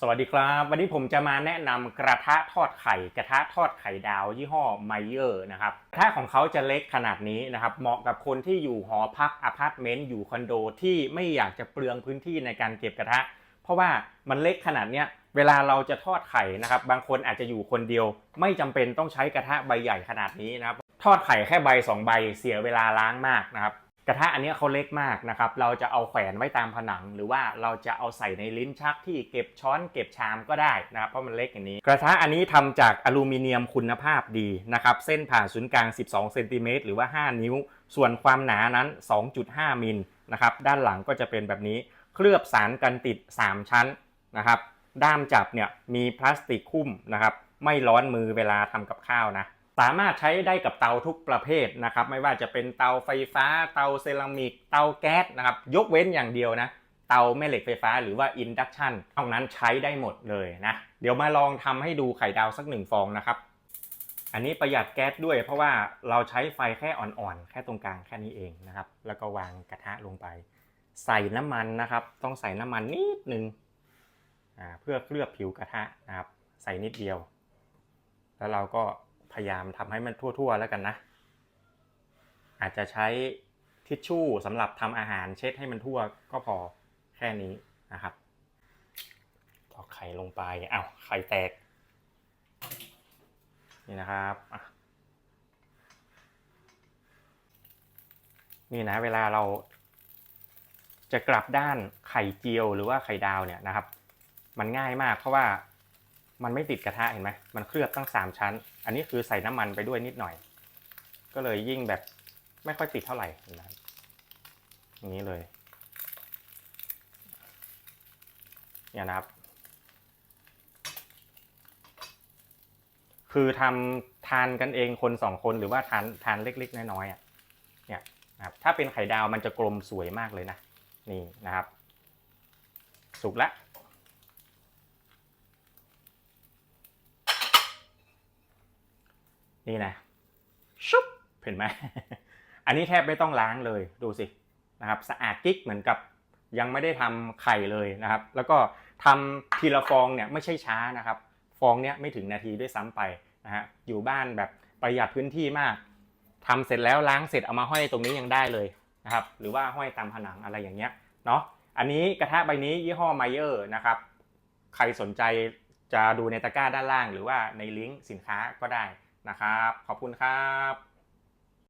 สวัสดีครับ วันนี้ผมจะมาแนะนำกระทะทอดไข่ กระทะทอดไข่ดาวยี่ห้อไมเยอร์นะครับกระทะของเขาจะเล็กขนาดนี้นะครับ เหมาะกับคนที่อยู่หอพักอพาร์ตเมนต์อยู่คอนโดที่ไม่อยากจะเปลืองพื้นที่ในการเก็บกระทะ เพราะว่ามันเล็กขนาดเนี้ยเวลาเราจะทอดไข่นะครับ บางคนอาจจะอยู่คนเดียว ไม่จำเป็นต้องใช้กระทะใบใหญ่ขนาดนี้นะครับ ทอดไข่แค่ใบสองใบเสียเวลาล้างมากนะครับ กระทะอันนี้เขาเล็กมากนะครับ เราจะเอาแขวนไว้ตามผนัง หรือว่าเราจะเอาใส่ในลิ้นชักที่เก็บช้อนเก็บชามก็ได้นะครับ เพราะมันเล็กอย่างนี้ กระทะอันนี้ทำจากอลูมิเนียมคุณภาพดีนะครับ เส้นผ่าศูนย์กลาง 12เซนติเมตรหรือว่า 5 นิ้ว ส่วนความหนานั้น 2.5 มิลนะครับ ด้านหลังก็จะเป็นแบบนี้ เคลือบสารกันติด 3 ชั้นนะครับ ด้ามจับเนี่ยมีพลาสติกคุ้มนะครับ ไม่ร้อนมือเวลาทำกับข้าวนะ สามารถใช้ได้กับเตาทุกประเภทนะครับ ไม่ว่าจะเป็นเตาไฟฟ้า เตาเซรามิก เตาแก๊สนะครับ ยกเว้นอย่างเดียวนะ เตาแม่เหล็กไฟฟ้าหรือว่าอินดักชันนอกนั้นใช้ได้หมดเลยนะ เดี๋ยวมาลองทำให้ดูไข่ดาวสักหนึ่งฟองนะครับ อันนี้ประหยัดแก๊สด้วย เพราะว่าเราใช้ไฟแค่อ่อนๆ แค่ตรงกลางแค่นี้เองนะครับ แล้วก็วางกระทะลงไป ใส่น้ำมันนะครับ ต้องใส่น้ำมันนิดนึงอ่าเพื่อเคลือบผิวกระทะนะครับ ใส่นิดเดียว แล้วเราก็ พยายามทำให้มันทั่วๆแล้วกันนะ อาจจะใช้ทิชชู่สำหรับทำอาหารเช็ดให้มันทั่วก็พอแค่นี้นะครับตอกไข่ลงไปอ้าวไข่แตก นี่นะครับนี่นะเวลาเราจะกลับด้านไข่เจียวหรือว่าไข่ดาวเนี่ยนะครับ มันง่ายมากเพราะว่า มันไม่ติดกระทะเห็นไหมมันเคลือบตั้งสามชั้น อันนี้คือใส่น้ำมันไปด้วยนิดหน่อย ก็เลยยิ่งแบบไม่ค่อยติดเท่าไหร่นะอย่างนี้เลย เนี่ยนะครับ คือทำทานกันเองคนสองคนหรือว่าทานทานเล็กๆ น้อยๆอะเนี่ยนะครับถ้าเป็นไข่ดาวมันจะกลมสวยมากเลยนะ นี่นะครับ สุกแล้ว นี่นะชุบเห็นไหมอันนี้แทบไม่ต้องล้างเลยดูสินะครับสะอาดกิ๊กเหมือนกับยังไม่ได้ทำไข่เลยนะครับ แล้วก็ทำทีละฟองเนี่ยไม่ใช่ช้านะครับ ฟองเนี้ยไม่ถึงนาทีด้วยซ้ำไปนะฮะอยู่บ้านแบบประหยัดพื้นที่มากทำเสร็จแล้วล้างเสร็จเอามาห้อยตรงนี้ยังได้เลยนะครับ หรือว่าห้อยตามผนังอะไรอย่างเงี้ยเนาะอันนี้กระทะใบนี้ยี่ห้อไมเยอร์นะครับ ใครสนใจจะดูในตะกร้าด้านล่าง หรือว่าในลิงก์สินค้าก็ได้ นะครับ ขอบคุณครับ